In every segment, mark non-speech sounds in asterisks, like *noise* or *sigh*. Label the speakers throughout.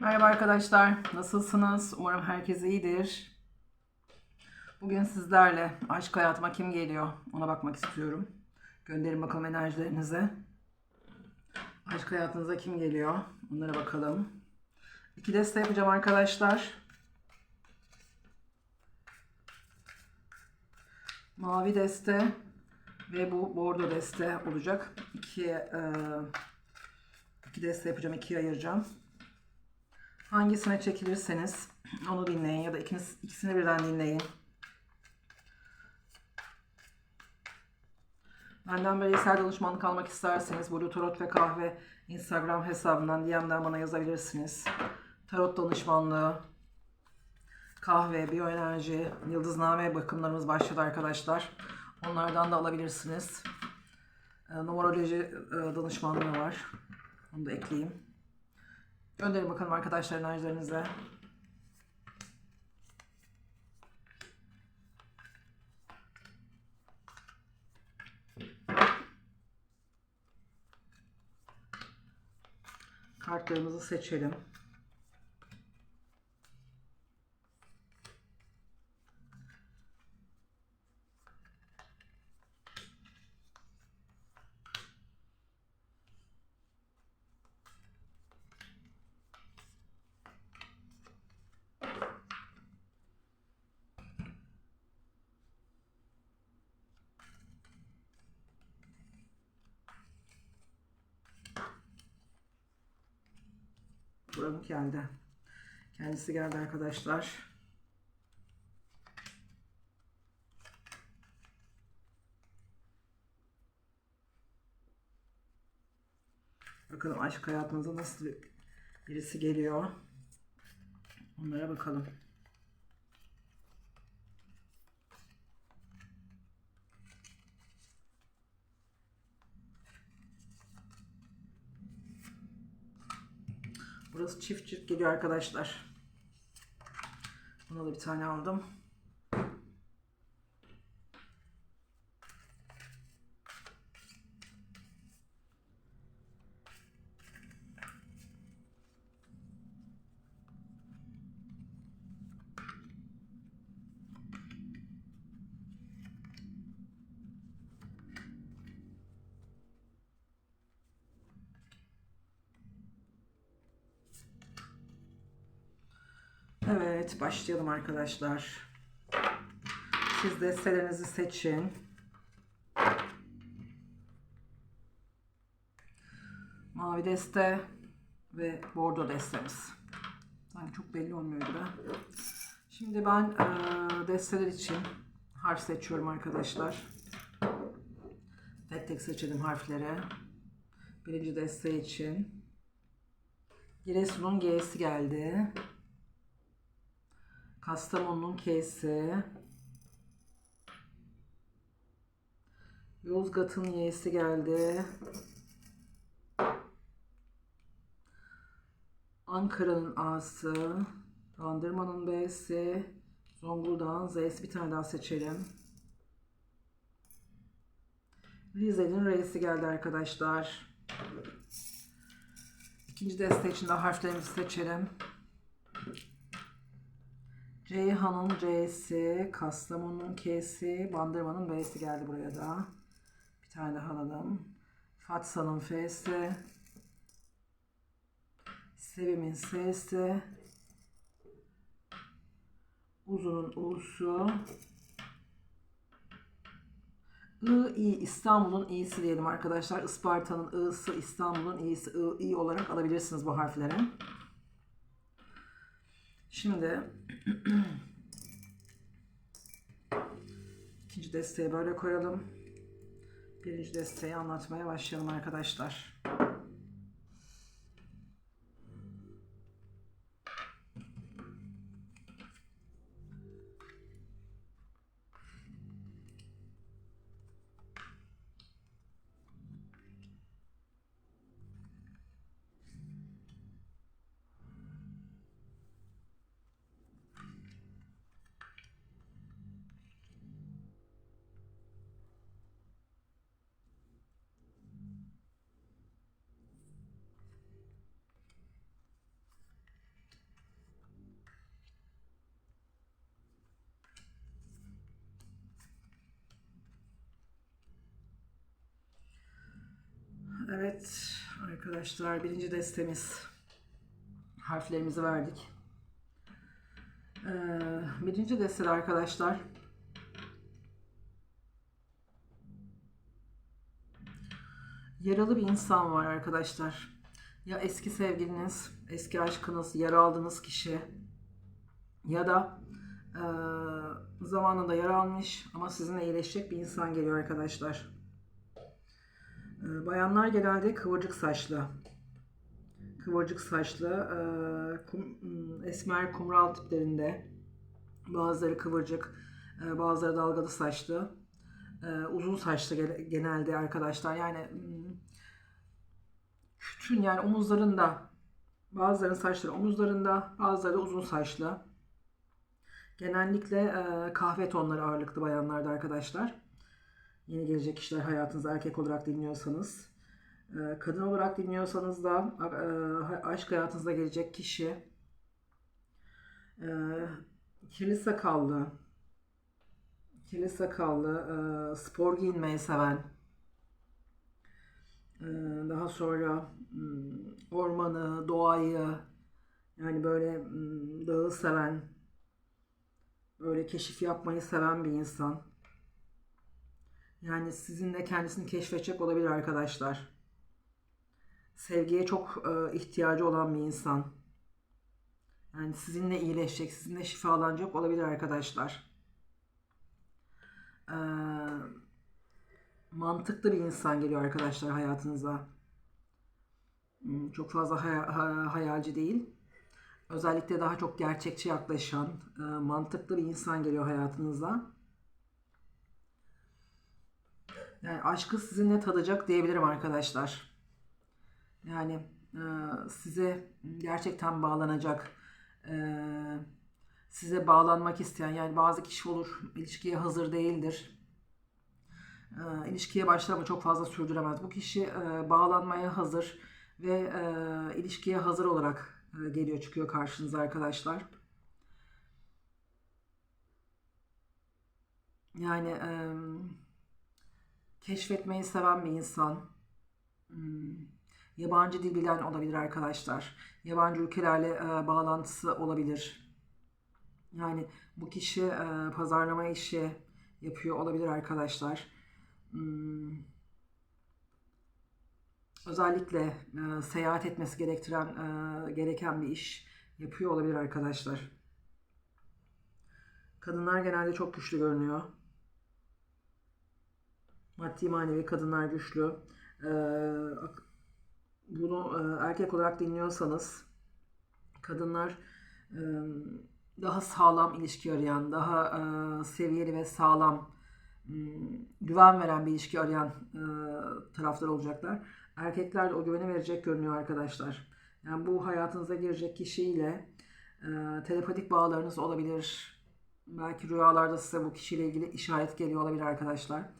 Speaker 1: Merhaba arkadaşlar, nasılsınız? Umarım herkes iyidir. Bugün sizlerle aşk hayatıma kim geliyor ona bakmak istiyorum. Gönderin bakalım enerjilerinize. Aşk hayatınıza kim geliyor? Onlara bakalım. İki deste yapacağım arkadaşlar. Mavi deste ve bu bordo deste olacak. İki, iki deste yapacağım, ikiye ayıracağım. Hangisine çekilirseniz onu dinleyin ya da ikiniz, ikisini birden dinleyin. Benden bireysel danışmanlık almak isterseniz Blue Tarot ve Kahve Instagram hesabından DM'den bana yazabilirsiniz. Tarot danışmanlığı, kahve, biyoenerji, yıldızname bakımlarımız başladı arkadaşlar. Onlardan da alabilirsiniz. E, numeroloji e, danışmanlığı var. Onu da ekleyeyim. Gönderin bakalım arkadaşlar enerjilerinize. Kartlarımızı seçelim. Buranın geldi. Kendisi geldi arkadaşlar. Bakalım aşk hayatınıza nasıl bir- birisi geliyor. Onlara bakalım. Burası çift çift geliyor arkadaşlar. Buna da bir tane aldım. Evet, başlayalım arkadaşlar. Siz destelerinizi seçin. Mavi deste ve bordo destemiz. Sanki çok belli olmuyor gibi. Şimdi ben eee, desteler için harf seçiyorum arkadaşlar. Tek tek seçelim harfleri. Birinci deste için. Giresun'un G'si geldi. Kastamonu'nun K'si. Yozgat'ın Y'si geldi. Ankara'nın A'sı. Bandırma'nın B'si. Zonguldak'ın Z'si. Bir tane daha seçelim. Rize'nin R'si geldi arkadaşlar. İkinci deste için de harflerimizi seçelim. Ceyhan'ın C'si, Kastamonu'nun K'si, Bandırma'nın B'si geldi buraya da. Bir tane daha alalım. Fatsa'nın F'si. Sevim'in S'si. Uzun'un U'su. I, İ, İstanbul'un İ'si diyelim arkadaşlar. Isparta'nın I'sı, İstanbul'un İ'si, I, İ olarak alabilirsiniz bu harfleri. Şimdi *clears throat* ikinci desteği böyle koyalım. Birinci desteği anlatmaya başlayalım arkadaşlar. Arkadaşlar birinci destemiz harflerimizi verdik. Ee, birinci destede arkadaşlar yaralı bir insan var arkadaşlar. Ya eski sevgiliniz, eski aşkınız, yara aldığınız kişi ya da e, zamanında yara almış ama sizinle iyileşecek bir insan geliyor arkadaşlar. E, bayanlar genelde kıvırcık saçlı. Kıvırcık saçlı, e, kum, esmer kumral tiplerinde. Bazıları kıvırcık, e, bazıları dalgalı saçlı. E, uzun saçlı genelde arkadaşlar. Yani bütün yani omuzlarında bazılarının saçları omuzlarında bazıları uzun saçlı. Genellikle kahve tonları ağırlıklı bayanlarda arkadaşlar. Yeni gelecek kişiler hayatınızda erkek olarak dinliyorsanız. E, kadın olarak dinliyorsanız da e, aşk hayatınızda gelecek kişi e, kirli sakallı, kirli sakallı, spor giyinmeyi seven, daha sonra hmm, ormanı, doğayı, yani böyle hmm, dağı seven, böyle keşif yapmayı seven bir insan. Yani sizinle kendisini keşfedecek olabilir arkadaşlar. Sevgiye çok e, ihtiyacı olan bir insan. Yani sizinle iyileşecek, sizinle şifalanacak olabilir arkadaşlar. Ee, mantıklı bir insan geliyor arkadaşlar hayatınıza. Hmm, çok fazla hay- hayalci değil. Özellikle daha çok gerçekçi yaklaşan, e, mantıklı bir insan geliyor hayatınıza. Yani aşkı sizinle tadacak diyebilirim arkadaşlar. Yani e, size gerçekten bağlanacak, e, size bağlanmak isteyen, yani bazı kişi olur, ilişkiye hazır değildir. E, ilişkiye başlar ama çok fazla sürdüremez. Bu kişi bağlanmaya hazır ve ilişkiye hazır olarak geliyor çıkıyor karşınıza arkadaşlar. Yani e, keşfetmeyi seven bir insan. Hmm, yabancı dil bilen olabilir arkadaşlar. Yabancı ülkelerle e, bağlantısı olabilir. Yani bu kişi e, pazarlama işi yapıyor olabilir arkadaşlar. Hmm, özellikle e, seyahat etmesi gerektiren e, gereken bir iş yapıyor olabilir arkadaşlar. Kadınlar genelde çok güçlü görünüyor. Maddi manevi kadınlar güçlü. E, bunu e, erkek olarak dinliyorsanız kadınlar e, daha sağlam ilişki arayan, daha e, seviyeli ve sağlam güven veren bir ilişki arayan taraftar olacaklar. Erkekler de o güveni verecek görünüyor arkadaşlar. Yani bu hayatınıza girecek kişiyle telepatik bağlarınız olabilir. Belki rüyalarda size bu kişiyle ilgili işaret geliyor olabilir arkadaşlar.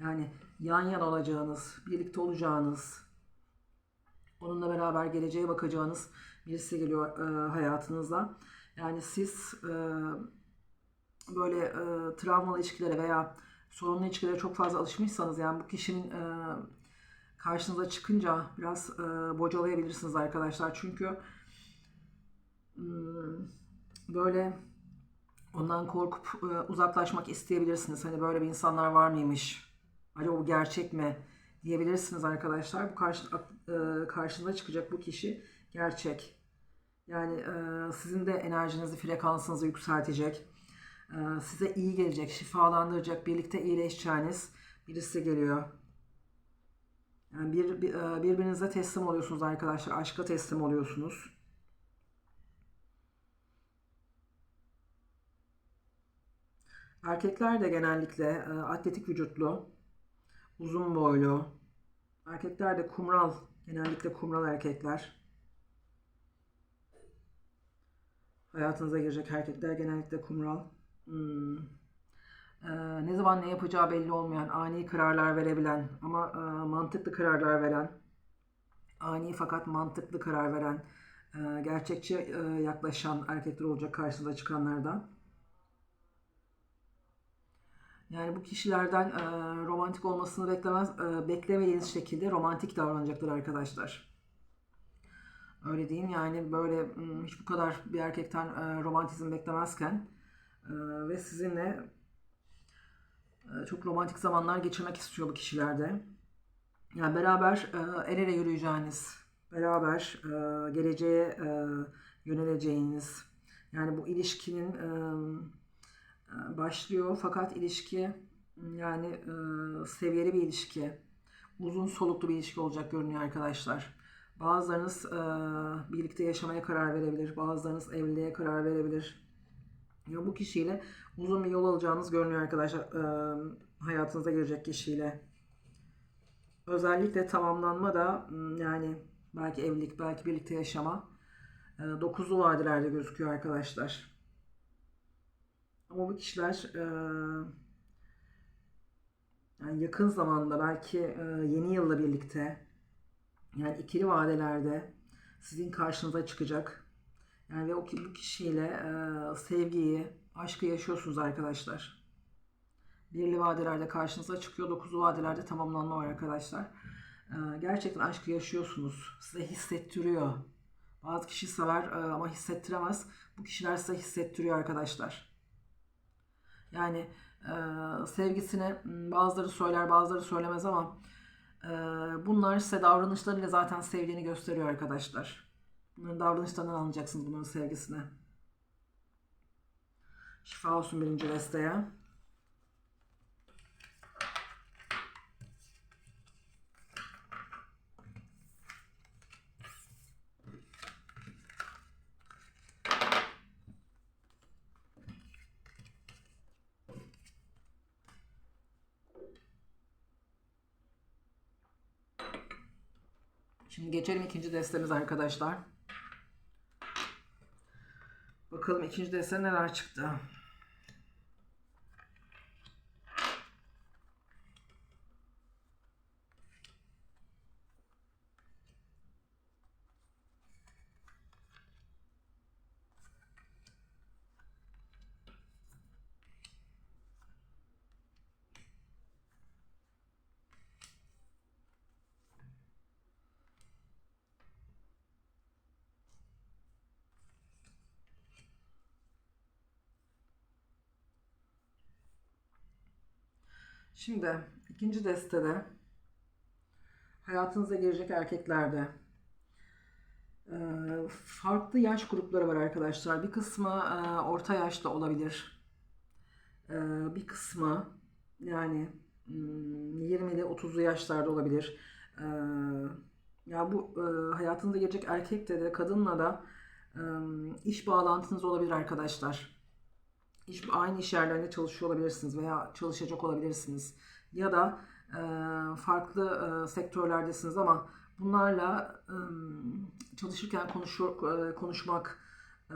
Speaker 1: Yani yan yana olacağınız, birlikte olacağınız, onunla beraber geleceğe bakacağınız birisi geliyor e, hayatınıza. Yani siz e, böyle e, travmalı ilişkilere veya sorunlu ilişkilere çok fazla alışmışsanız yani bu kişinin e, karşınıza çıkınca biraz e, bocalayabilirsiniz arkadaşlar. Çünkü hmm, böyle ondan korkup e, uzaklaşmak isteyebilirsiniz. Hani böyle bir insanlar var mıymış? Acaba bu gerçek mi? Diyebilirsiniz arkadaşlar. Bu karşı, e, karşınıza çıkacak bu kişi gerçek. Yani e, sizin de enerjinizi, frekansınızı yükseltecek. E, size iyi gelecek, şifalandıracak, birlikte iyileşeceğiniz birisi geliyor. Yani bir, bir e, birbirinize teslim oluyorsunuz arkadaşlar. Aşka teslim oluyorsunuz. Erkekler de genellikle e, atletik vücutlu, uzun boylu. Erkekler de kumral, genellikle kumral erkekler. Hayatınıza girecek erkekler genellikle kumral. Hmm e, ne zaman ne yapacağı belli olmayan, ani kararlar verebilen ama e, mantıklı kararlar veren, ani fakat mantıklı karar veren, e, gerçekçi e, yaklaşan erkekler olacak karşınıza çıkanlardan. Yani bu kişilerden e, romantik olmasını beklemez, e, beklemediğiniz şekilde romantik davranacaklar arkadaşlar. Öyle diyeyim yani böyle hiç bu kadar bir erkekten e, romantizm beklemezken e, ve sizinle e, çok romantik zamanlar geçirmek istiyor bu kişilerde. Yani beraber e, el ele yürüyeceğiniz, beraber e, geleceğe e, yöneleceğiniz, yani bu ilişkinin e, başlıyor fakat ilişki yani e, seviyeli bir ilişki, uzun soluklu bir ilişki olacak görünüyor arkadaşlar. Bazılarınız e, birlikte yaşamaya karar verebilir, bazılarınız evliliğe karar verebilir. Ya bu kişiyle uzun bir yol alacağınız görünüyor arkadaşlar. e, hayatınıza girecek kişiyle. Özellikle tamamlanma da yani belki evlilik, belki birlikte yaşama e, dokuzlu vadelerde gözüküyor arkadaşlar. Ama bu kişiler e, yani yakın zamanda belki e, yeni yılla birlikte yani ikili vadelerde sizin karşınıza çıkacak. Yani ve o bu kişiyle e, sevgiyi, aşkı yaşıyorsunuz arkadaşlar. Birli vadelerde karşınıza çıkıyor, dokuzlu vadelerde tamamlanma var arkadaşlar. E, gerçekten aşkı yaşıyorsunuz. Size hissettiriyor. Bazı kişi sever e, ama hissettiremez. Bu kişiler size hissettiriyor arkadaşlar. Yani e, sevgisini bazıları söyler bazıları söylemez ama e, bunlar size davranışlarıyla zaten sevdiğini gösteriyor arkadaşlar. Bunların davranışlarından anlayacaksınız bunların sevgisini. Şifa olsun birinci desteğe. Şimdi geçelim ikinci destemiz arkadaşlar. Bakalım ikinci deste neler çıktı. Şimdi ikinci destede hayatınıza girecek erkeklerde e, farklı yaş grupları var arkadaşlar. Bir kısmı e, orta yaşta olabilir. E, bir kısmı yani hmm, 20'li 30'lu yaşlarda olabilir. Ya bu hayatınıza girecek erkekte de kadınla da iş bağlantınız olabilir arkadaşlar. İş, aynı iş yerlerinde çalışıyor olabilirsiniz veya çalışacak olabilirsiniz. Ya da e, farklı e, sektörlerdesiniz ama bunlarla e, çalışırken konuşur, e, konuşmak e,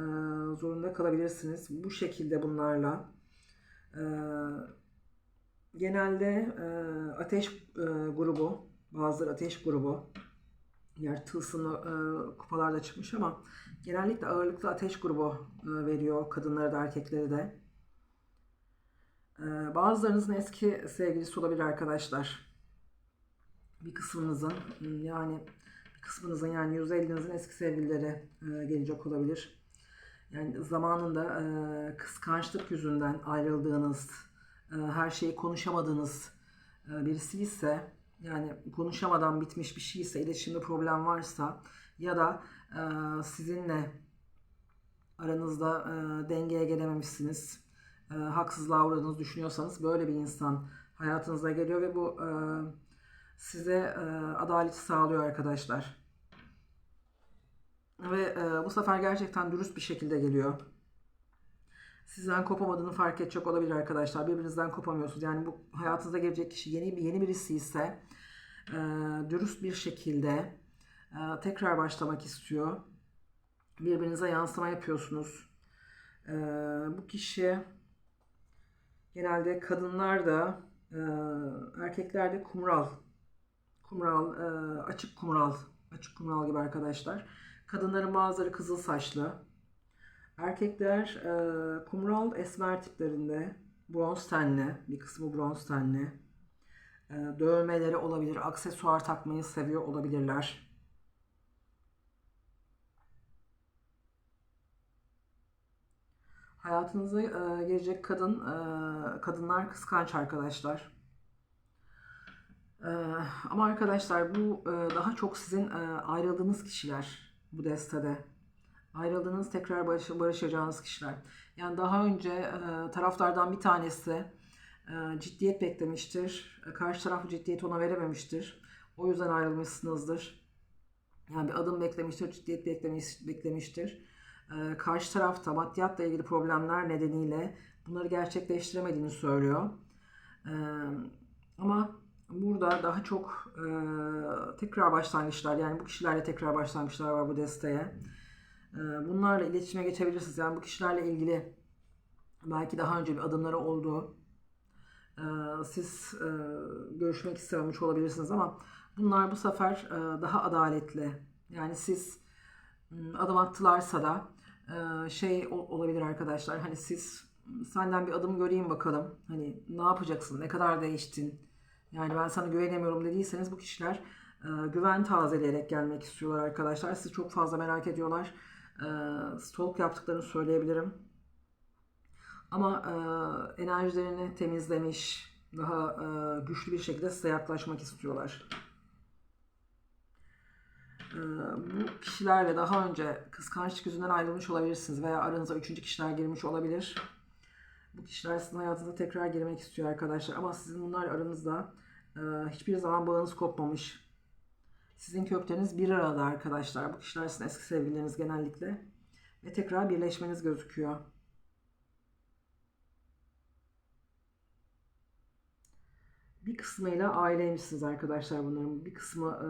Speaker 1: zorunda kalabilirsiniz. Bu şekilde bunlarla. E, genelde e, ateş e, grubu, bazıları ateş grubu, yer tılsımlı e, kupalarda çıkmış ama genellikle ağırlıklı ateş grubu e, veriyor kadınlara da erkeklere de. Ee, bazılarınızın eski sevgilisi olabilir arkadaşlar. Bir kısmınızın yani bir kısmınızın yani %50'ninizin eski sevgilileri e, gelecek olabilir. Yani zamanında e, kıskançlık yüzünden ayrıldığınız, e, her şeyi konuşamadığınız birisi ise yani konuşamadan bitmiş bir şey ise, iletişimde problem varsa ya da sizinle aranızda dengeye gelememişsiniz e, haksızlığa uğradığınızı düşünüyorsanız böyle bir insan hayatınıza geliyor ve bu e, size e, adaleti sağlıyor arkadaşlar. Ve e, bu sefer gerçekten dürüst bir şekilde geliyor. Sizden kopamadığını fark edecek olabilir arkadaşlar. Birbirinizden kopamıyorsunuz. Yani bu hayatınıza gelecek kişi yeni bir yeni birisi ise e, dürüst bir şekilde e, tekrar başlamak istiyor. Birbirinize yansıma yapıyorsunuz. E, bu kişi Genelde kadınlar da e, erkekler de kumral. Kumral, e, açık kumral. Açık kumral gibi arkadaşlar. Kadınların bazıları kızıl saçlı. Erkekler e, kumral esmer tiplerinde. bronz tenli, bir kısmı bronz tenli. Ee, dövmeleri olabilir, aksesuar takmayı seviyor olabilirler. Hayatınıza e, gelecek kadın, e, kadınlar kıskanç arkadaşlar. E, ama arkadaşlar bu e, daha çok sizin e, ayrıldığınız kişiler bu destede. Ayrıldığınız tekrar barış, barışacağınız kişiler. Yani daha önce e, taraflardan bir tanesi e, ciddiyet beklemiştir. E, karşı taraf bu ciddiyeti ona verememiştir. O yüzden ayrılmışsınızdır. Yani bir adım beklemiştir, ciddiyet beklemiş, beklemiştir. E, karşı tarafta maddiyatla ilgili problemler nedeniyle bunları gerçekleştiremediğini söylüyor. E, ama burada daha çok e, tekrar başlangıçlar yani bu kişilerle tekrar başlangıçlar var bu desteğe. E, bunlarla iletişime geçebilirsiniz. Yani bu kişilerle ilgili belki daha önce bir adımları oldu. Siz e, görüşmek istememiş olabilirsiniz ama bunlar bu sefer e, daha adaletli. Yani siz adım attılarsa da şey ol- olabilir arkadaşlar. Hani siz senden bir adım göreyim bakalım. Hani ne yapacaksın? Ne kadar değiştin? Yani ben sana güvenemiyorum dediyseniz bu kişiler e, güven tazeleyerek gelmek istiyorlar arkadaşlar. Sizi çok fazla merak ediyorlar. E, stalk yaptıklarını söyleyebilirim. Ama e, enerjilerini temizlemiş, daha güçlü bir şekilde size yaklaşmak istiyorlar. E, bu kişilerle daha önce kıskançlık yüzünden ayrılmış olabilirsiniz veya aranıza üçüncü kişiler girmiş olabilir. Bu kişiler sizin hayatınıza tekrar girmek istiyor arkadaşlar. Ama sizin bunlar aranızda e, hiçbir zaman bağınız kopmamış. Sizin kökleriniz bir arada arkadaşlar. Bu kişiler sizin eski sevgilileriniz genellikle. Ve tekrar birleşmeniz gözüküyor. Bir kısmıyla aileymişsiniz arkadaşlar bunların. Bir kısmı e,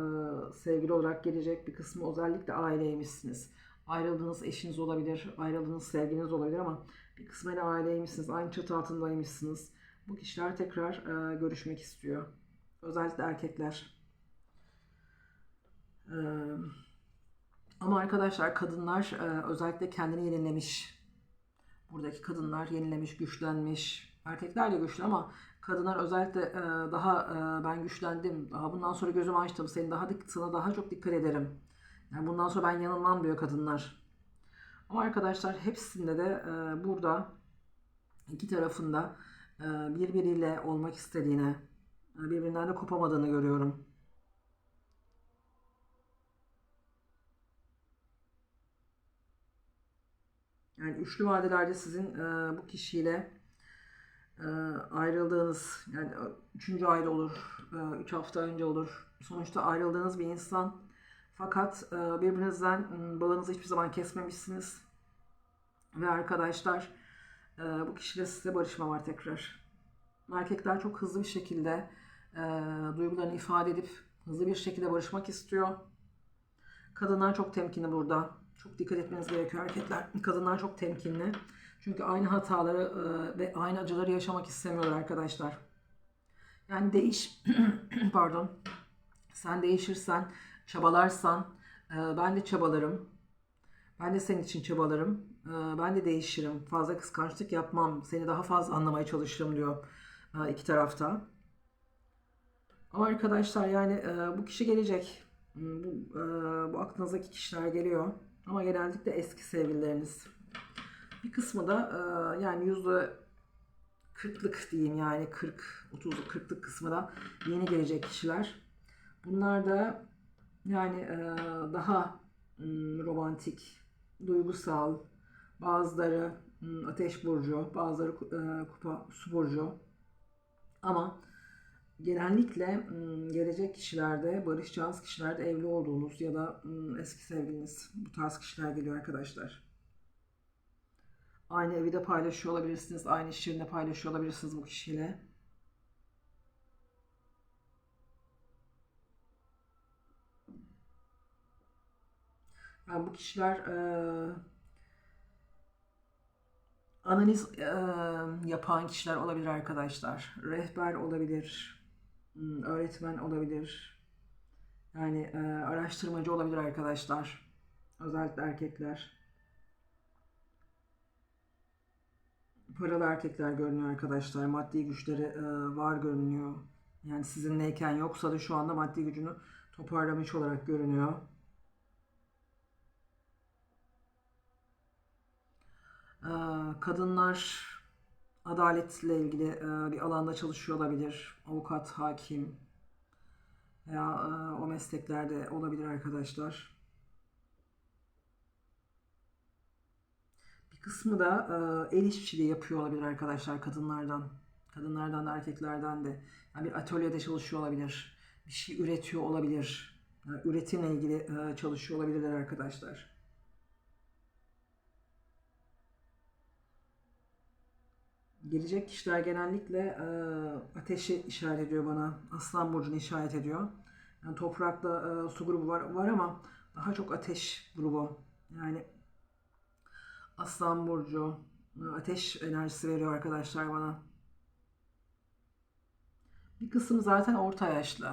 Speaker 1: sevgili olarak gelecek, bir kısmı özellikle aileymişsiniz. Ayrıldığınız eşiniz olabilir, ayrıldığınız sevginiz olabilir ama bir kısmıyla aileymişsiniz, aynı çatı altındaymışsınız. Bu kişiler tekrar e, görüşmek istiyor. Özellikle erkekler. E, ama arkadaşlar kadınlar e, özellikle kendini yenilemiş. Buradaki kadınlar yenilemiş, güçlenmiş. Erkekler de güçlü ama kadınlar özellikle e, daha e, ben güçlendim. Daha bundan sonra gözümü açtım. Seni daha sana daha çok dikkat ederim. Yani bundan sonra ben yanılmam diyor kadınlar. Ama arkadaşlar hepsinde de e, burada iki tarafında e, birbiriyle olmak istediğini, e, birbirinden de kopamadığını görüyorum. Yani üçlü vadelerde sizin e, bu kişiyle ayrıldığınız, yani e, üçüncü ayda olur, e, üç hafta önce olur. Sonuçta ayrıldığınız bir insan. Fakat e, birbirinizden bağınızı hiçbir zaman kesmemişsiniz. Ve arkadaşlar bu kişiyle size barışma var tekrar. Erkekler çok hızlı bir şekilde duygularını ifade edip hızlı bir şekilde barışmak istiyor. Kadınlar çok temkinli burada. Çok dikkat etmeniz gerekiyor erkekler. Kadınlar çok temkinli. Çünkü aynı hataları e, ve aynı acıları yaşamak istemiyorlar arkadaşlar. Yani değiş *clears throat* pardon. Sen değişirsen, çabalarsan e, ben de çabalarım. Ben de senin için çabalarım. E, ben de değişirim. Fazla kıskançlık yapmam. Seni daha fazla anlamaya çalışırım diyor iki tarafta. Ama arkadaşlar yani bu kişi gelecek. Hmm, Bu, bu aklınızdaki kişiler geliyor. Ama genellikle eski sevgilileriniz. Bir kısmı da e, yani yüzde kırklık diyeyim yani 40, 30, 40'lık kısmı da yeni gelecek kişiler. Bunlar da yani e, daha romantik, duygusal, bazıları ateş burcu, bazıları e, kupa su burcu. Ama genellikle gelecek kişilerde, barışacağınız kişilerde evli olduğunuz ya da eski sevgiliniz bu tarz kişiler geliyor arkadaşlar. Aynı evi de paylaşıyor olabilirsiniz, aynı iş yerinde paylaşıyor olabilirsiniz bu kişiyle. Yani bu kişiler e, analiz e, yapan kişiler olabilir arkadaşlar. Rehber olabilir, hmm, öğretmen olabilir. Yani e, araştırmacı olabilir arkadaşlar. Özellikle erkekler. Paralı erkekler görünüyor arkadaşlar. Maddi güçleri e, var görünüyor. Yani sizinleyken yoksa da şu anda maddi gücünü toparlamış olarak görünüyor. Ee, kadınlar adaletle ilgili e, bir alanda çalışıyor olabilir. Avukat, hakim veya e, o mesleklerde olabilir arkadaşlar. Kısmı da e, el işçiliği yapıyor olabilir arkadaşlar kadınlardan. Kadınlardan da erkeklerden de. Yani bir atölyede çalışıyor olabilir. Bir şey üretiyor olabilir. Yani üretimle ilgili e, çalışıyor olabilirler arkadaşlar. Gelecek kişiler genellikle e, ateşi işaret ediyor bana. Aslan burcunu işaret ediyor. Yani toprakla e, su grubu var, var ama daha çok ateş grubu. Yani Aslan burcu ateş enerjisi veriyor arkadaşlar bana. Bir kısım zaten orta yaşlı.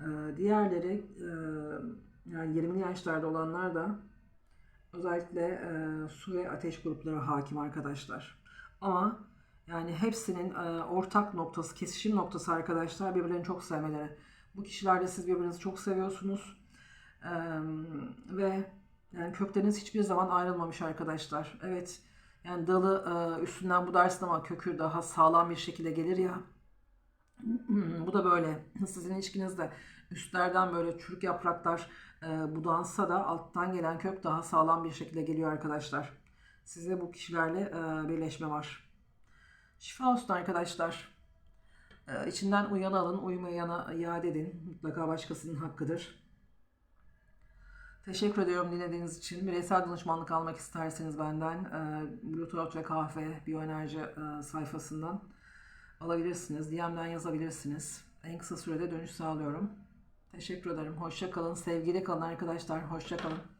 Speaker 1: E, diğerleri e, yani 20'li yaşlarda olanlar da özellikle e, su ve ateş grupları hakim arkadaşlar. Ama yani hepsinin e, ortak noktası, kesişim noktası arkadaşlar birbirlerini çok sevmeleri. Bu kişilerle siz birbirinizi çok seviyorsunuz. Ve yani kökleriniz hiçbir zaman ayrılmamış arkadaşlar. Evet yani dalı e, üstünden budarsın ama kökü daha sağlam bir şekilde gelir ya. *clears throat* Bu da böyle. Sizin ilişkinizde üstlerden böyle çürük yapraklar e, budansa da alttan gelen kök daha sağlam bir şekilde geliyor arkadaşlar. Size bu kişilerle e, birleşme var. Şifa olsun arkadaşlar. E, içinden uyanı alın, uyumayana iade edin. Mutlaka başkasının hakkıdır. Teşekkür ediyorum dinlediğiniz için. Bireysel danışmanlık almak isterseniz benden e, Blue ve Kahve Biyoenerji e, sayfasından alabilirsiniz. DM'den yazabilirsiniz. En kısa sürede dönüş sağlıyorum. Teşekkür ederim. Hoşça kalın. Sevgiyle kalın arkadaşlar. Hoşça kalın.